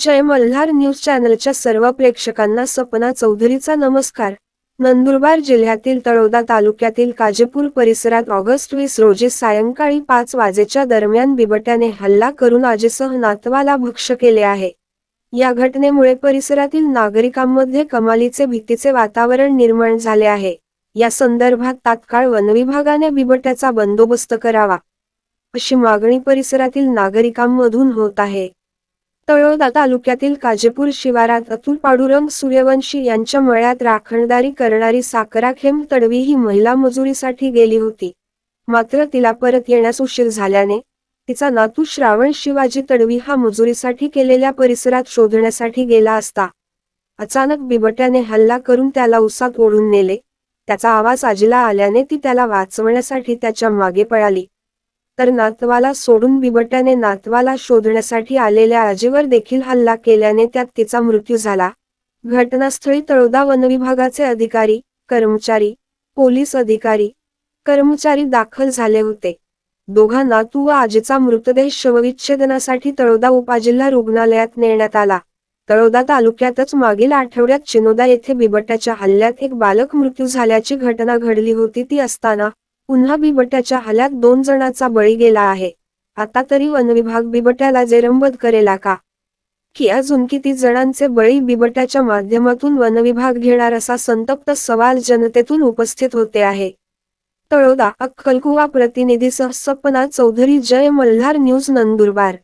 जय Malhar news चॅनलच्या सर्व प्रेक्षकांना सपना चौधरीचा नमस्कार. नंदुरबार जिल्ह्यातील तळोदा तालुक्यातील काजेपूर परिसरात ऑगस्ट वीस रोजी सायंकाळी पाच वाजेच्या दरम्यान बिबट्याने हल्ला करून आजीसह नातवाला भक्ष केले आहे. या घटनेमुळे परिसरातील नागरिकांमध्ये कमालीचे भीतीचे वातावरण निर्माण झाले आहे. या संदर्भात तात्काळ वनविभागाने बिबट्याचा बंदोबस्त करावा. अशी मागणी परिसरातील नागरिकांमधून होत आहे. तळोदा तालुक्यातील काजेपूर शिवारात अतुल पाडुरंग सूर्यवंशी यांच्या मळ्यात राखणदारी करणारी साकराखेम तडवी ही महिला मजुरीसाठी गेली होती. मात्र तिला परत येण्यास उशीर झाल्याने तिचा नातू श्रावण शिवाजी तडवी हा मजुरीसाठी केलेल्या परिसरात शोधण्यासाठी गेला असता अचानक बिबट्याने हल्ला करून त्याला उसात ओढून नेले. त्याचा आवाज आजीला आल्याने ती त्याला वाचवण्यासाठी त्याच्यामागे पळाली. तर नातवाला सोडून बिबट्याने नातवाला शोधण्यासाठी आलेल्या आजीवर देखील हल्ला केल्याने त्यात तिचा मृत्यू झाला. घटनास्थळी तळोदा वनविभागाचे अधिकारी कर्मचारी पोलीस अधिकारी कर्मचारी दाखल झाले होते. दोघा नातू व आजीचा मृतदेह शवविच्छेदनासाठी तळोदा उपजिल्हा रुग्णालयात नेण्यात आला. तळोदा तालुक्यातच मागील आठवड्यात चिनोदा येथे बिबट्याच्या हल्ल्यात एक बालक मृत्यू झाल्याची घटना घडली होती ती असताना पुन्हा बिबट्याच्या हल्यात दोन जणांचा बळी गेला आहे. आता तरी वनविभाग बिबट्याला जेरंबद करेला का? की अजून किती जणांचे बळी बिबट्याच्या माध्यमातून वनविभाग घेणार असा संतप्त सवाल जनतेतून उपस्थित होते आहे. तळोदा अक्कलकुवा प्रतिनिधी सह सपना चौधरी जय मल्हार न्यूज नंदुरबार.